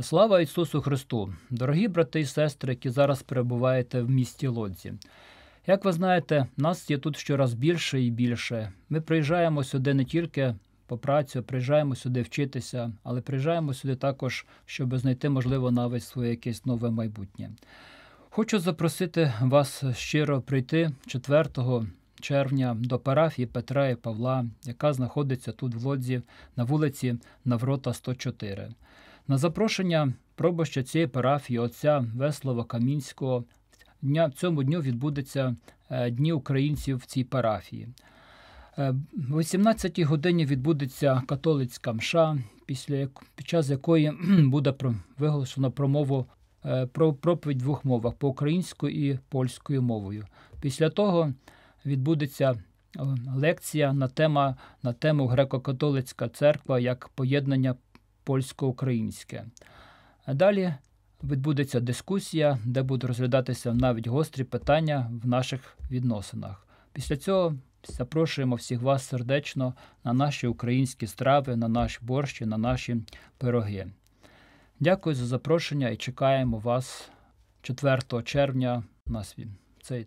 Слава Ісусу Христу! Дорогі брати і сестри, які зараз перебуваєте в місті Лодзі. Як ви знаєте, нас є тут щораз більше і більше. Ми приїжджаємо сюди не тільки по працю, приїжджаємо сюди вчитися, але приїжджаємо сюди також, щоб знайти, можливо, навіть своє якесь нове майбутнє. Хочу запросити вас щиро прийти 4 червня до парафії Петра і Павла, яка знаходиться тут в Лодзі на вулиці Наврота 104. На запрошення пробоща цієї парафії отця Веслова Камінського дня, цьому дню відбудеться е, Дні українців в цій парафії. Е, О 18-й годині відбудеться католицька мша, після під час якої буде виголошено промову е, про проповідь в двох мовах по українською і польською мовою. Після того відбудеться лекція на, тема, на тему Греко-католицька церква як поєднання польсько-українське. Далі відбудеться дискусія, де будуть розглядатися навіть гострі питання в наших відносинах. Після цього запрошуємо всіх вас сердечно на наші українські страви, на наш борщ, на наші пироги. Дякую за запрошення і чекаємо вас 4 червня на свій цей